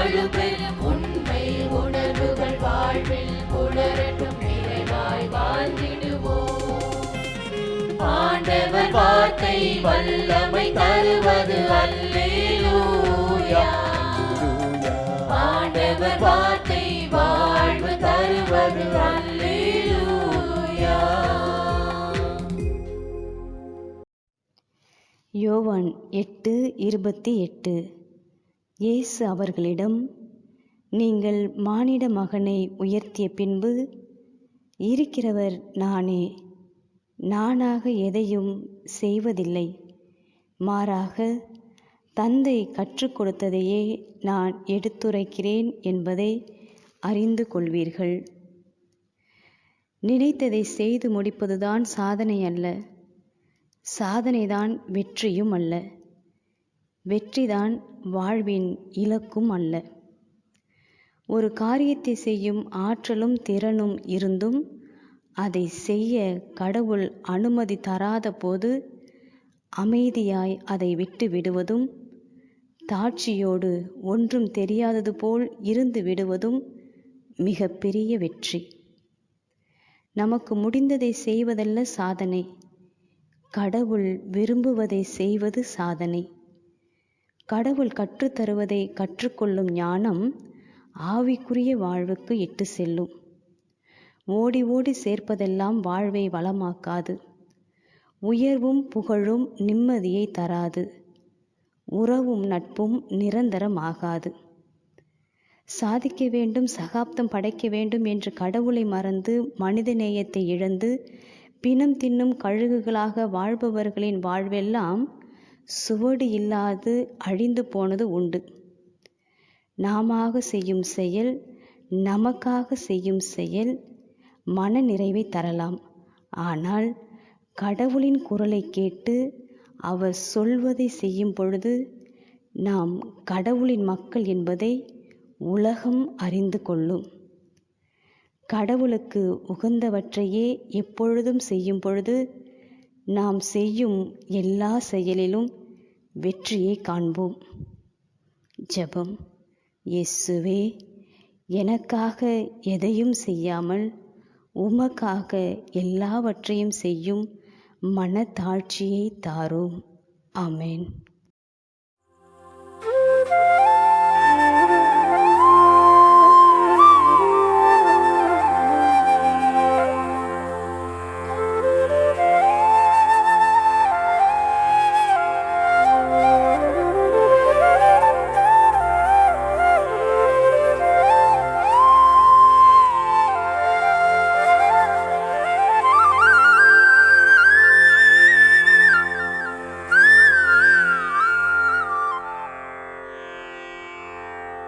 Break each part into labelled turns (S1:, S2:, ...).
S1: பண்பு உண்மை உணர்வுகள் வாழ்வில் புலரட்டும் நிறைவாய் வாழ்ந்திடுவோம். ஆண்டவர் வார்த்தை வல்லமை தருவது அல்லேலூயா. ஆண்டவர் வார்த்தை வாழ்வு தருவது அல்லேலூயா.
S2: யோவான் எட்டு இருபத்தி எட்டு. இயேசு அவர்களிடம் நீங்கள் மானிட மகனை உயர்த்திய பின்பு இருக்கிறவர் நானே. நானாக எதையும் செய்வதில்லை. மாறாக தந்தை கற்றுக் கொடுத்ததையே நான் எடுத்துரைக்கிறேன் என்பதை அறிந்து கொள்வீர்கள். நினைத்ததை செய்து முடிப்பதுதான் சாதனை அல்ல சாதனைதான் வெற்றியும் அல்ல. வெற்றிதான் வாழ்வின் இலக்கும் அல்ல. ஒரு காரியத்தை செய்யும் ஆற்றலும் திறனும் இருந்தும் அதை செய்ய கடவுள் அனுமதி தராத போது அமைதியாய் அதை விட்டு விடுவதும் தாட்சியோடு ஒன்றும் தெரியாதது போல் இருந்து விடுவதும் மிக பெரிய வெற்றி. நமக்கு முடிந்ததை செய்வதல்ல சாதனை. கடவுள் விரும்புவதை செய்வது சாதனை. கடவுள் கற்றுத்தருவதை கற்றுக்கொள்ளும் ஞானம் ஆவிக்குரிய வாழ்வுக்கு இட்டு செல்லும். ஓடி ஓடி சேர்ப்பதெல்லாம் வாழ்வை வளமாக்காது. உயர்வும் புகழும் நிம்மதியை தராது. உறவும் நட்பும் நிரந்தரமாகாது. சாதிக்க வேண்டும் சகாப்தம் படைக்க வேண்டும் என்று கடவுளை மறந்து மனிதநேயத்தை இழந்து பிணம் தின்னும் கழுகுகளாக வாழ்பவர்களின் வாழ்வெல்லாம் சுவடு இல்லாது அழிந்து போனது உண்டு. நாமாக செய்யும் செயல் நமக்காக செய்யும் செயல் மன நிறைவை தரலாம். ஆனால் கடவுளின் குரலை கேட்டு அவர் சொல்வதை செய்யும் பொழுது நாம் கடவுளின் மக்கள் என்பதை உலகம் அறிந்து கொள்ளும். கடவுளுக்கு உகந்தவற்றையே எப்பொழுதும் செய்யும் பொழுது நாம் செய்யும் எல்லா செயலிலும் வெற்றியை காண்போம். ஜெபம். இயேசுவே எனக்காக எதையும் செய்யாமல் உமக்காக எல்லாவற்றையும் செய்யும் மனத்தாழ்ச்சியை தாரும். ஆமென்.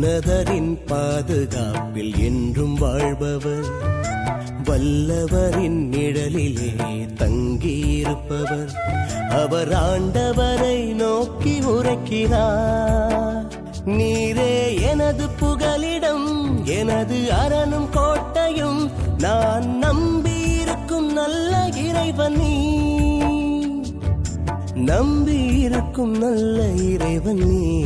S3: உன்னதரின் பாதுகாப்பில் என்றும் வாழ்பவர். வல்லவரின் நிழலிலே தங்கியிருப்பவர். அவர் ஆண்டவரை நோக்கி உரைக்கிறார். நீரே எனது புகலிடம் எனது அரணும் கோட்டையும் நான் நம்பியிருக்கும் நல்ல இறைவன் நீ. நம்பியிருக்கும் நல்ல இறைவன் நீ.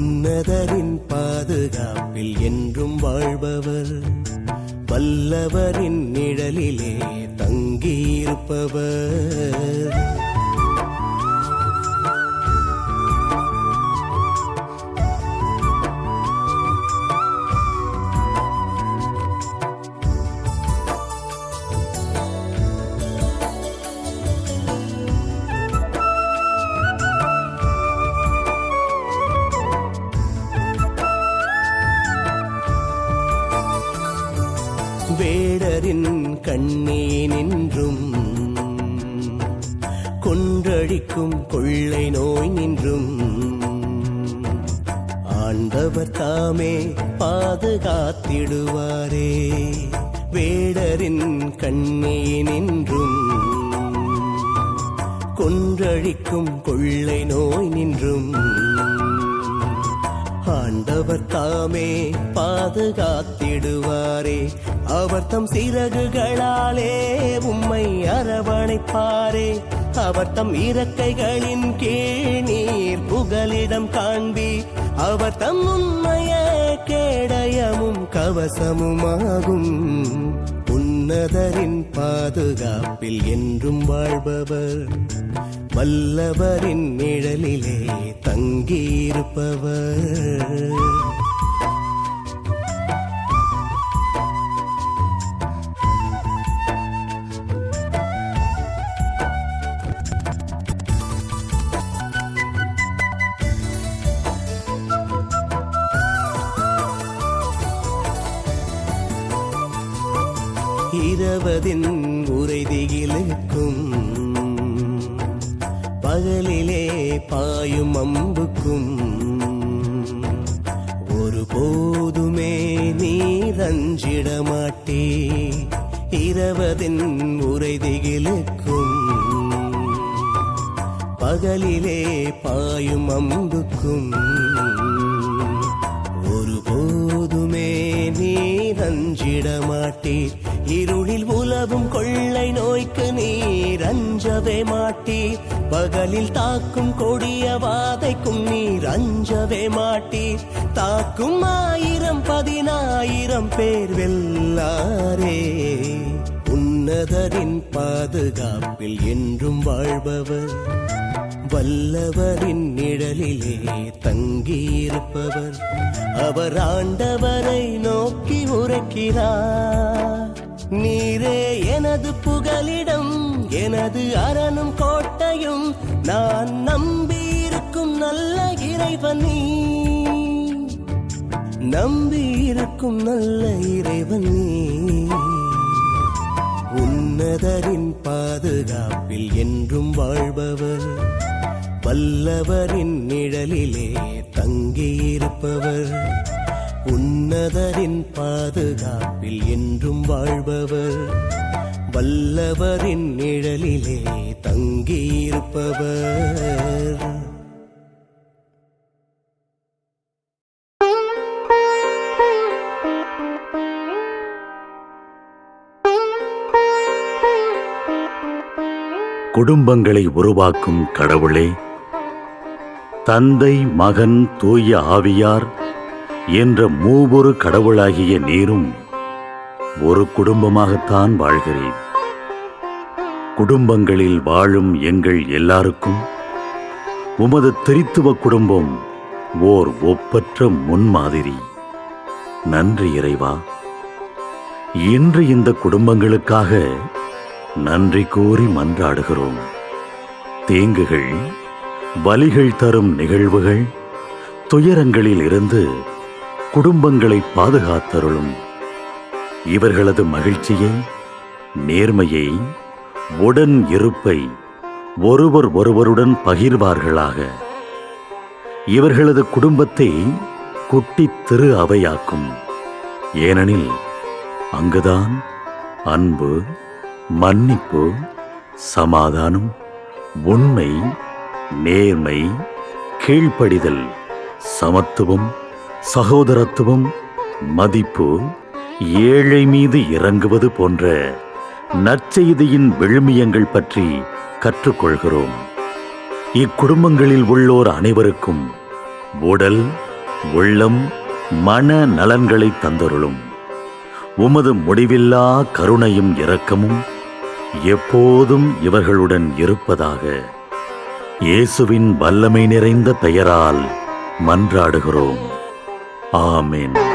S3: உன்னதரின் பாதுகாப்பில் என்றும் வாழ்பவர். வல்லவரின் நிழலிலே தங்கியிருப்பவர். அழிக்கும் கொள்ளை நோய் நின்றும். ஆண்டவர் தாமே பாதுகாத்திடுவாரே. வேடரின் கண்ணே நின்றும். கொன்றழிக்கும் கொள்ளை நோய் நின்றும். ஆண்டவர் தாமே பாதுகாத்திடுவாரே. அவர் தம் சிறகுகளாலே உம்மை அரவணைப்பாரே. அவர் தம் இறக்கைகளின் கீழ் நீர் புகலிடம் காண்பி. அவர் தம் உண்மைய கேடயமும் கவசமுமாகும். உன்னதரின் பாதுகாப்பில் என்றும் வாழ்பவர். வல்லவரின் நிழலிலே தங்கியிருப்பவர். பகவதின் உரைதியிலுக்கும் பகலிலே பாயும் அம்புக்கும். ஒரு போதுமே நீரஞ்சிட மாட்டே இரவதின் உரைதியிலுக்கும் பகலிலே பாயும் அம்புக்கும். ஒரு போதுமே நீர் இருளில் உலவும் கொள்ளை நோய்க்கு நீர் அஞ்சவே மாட்டீர் பகலில் தாக்கும் கொடிய வாதைக்கும் நீர் அஞ்சவே மாட்டீர் தாக்கும் ஆயிரம் பதினாயிரம் பேர் வெல்லாரே உன்னதரின் பாதுகாப்பில் என்றும் வாழ்பவர். வல்லவரின் நிழலிலே தங்கியிருப்பவர். அவர் ஆண்டவரை நோக்கி உரைக்கிறார். நீரே எனது புகலிடம் எனது அரணும் கோட்டையும் நான் நம்பியிருக்கும் நல்ல இறைவன். நீ நம்பியிருக்கும் நல்ல இறைவன். நீ உன்னதரின் பாதுகாப்பில் என்றும் வாழ்பவர் வல்லவரின் நிழலிலே தங்கியிருப்பவர். உன்னதரின் பாதுகாப்பில் என்றும் வாழ்பவர். வல்லவரின் நிழலிலே தங்கியிருப்பவர்.
S4: குடும்பங்களை உருவாக்கும் கடவுளே தந்தை மகன் தூய ஆவியார் என்ற மூவொரு கடவுளாகிய நீரும் ஒரு குடும்பமாகத்தான் வாழ்கிறேன். குடும்பங்களில் வாழும் எங்கள் எல்லாருக்கும் உமது திரித்துவ குடும்பம் ஓர் ஒப்பற்ற முன்மாதிரி. நன்றி இறைவா. இன்று இந்த குடும்பங்களுக்காக நன்றி கூறி மன்றாடுகிறோம். தீங்குகள் வலிகள் தரும் நிகழ்வுகள் துயரங்களில் இருந்து குடும்பங்களை பாதுகாத்தருளும். இவர்களது மகிழ்ச்சியை நேர்மையை உடன் இருப்பை ஒருவர் ஒருவருடன் பகிர்வார்களாக. இவர்களது குடும்பத்தை குட்டித் திரு அவையாக்கும். ஏனெனில் அங்குதான் அன்பு மன்னிப்பு சமாதானம் உண்மை நேர்மை கீழ்ப்படிதல் சமத்துவம் சகோதரத்துவம் மதிப்பு ஏழை மீது இறங்குவது போன்ற நற்செய்தியின் விழுமியங்கள் பற்றி கற்றுக்கொள்கிறோம். இக்குடும்பங்களில் உள்ளோர் அனைவருக்கும் உடல் உள்ளம் மன நலன்களை தந்தருளும். உமது முடிவில்லா கருணையும் இரக்கமும் எப்போதும் இவர்களுடன் இருப்பதாக இயேசுவின் வல்லமை நிறைந்த பெயரால் மன்றாடுகிறோம்.
S1: Amen.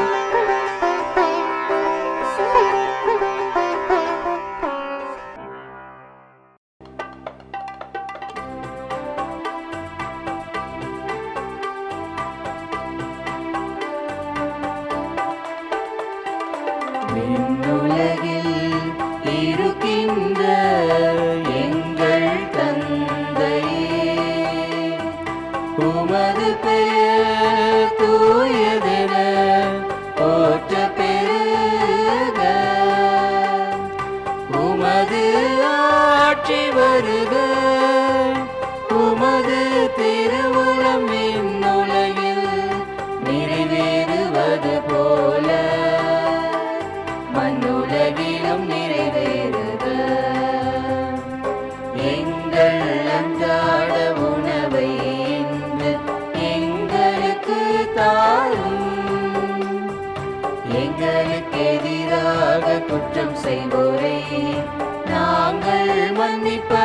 S1: Bye.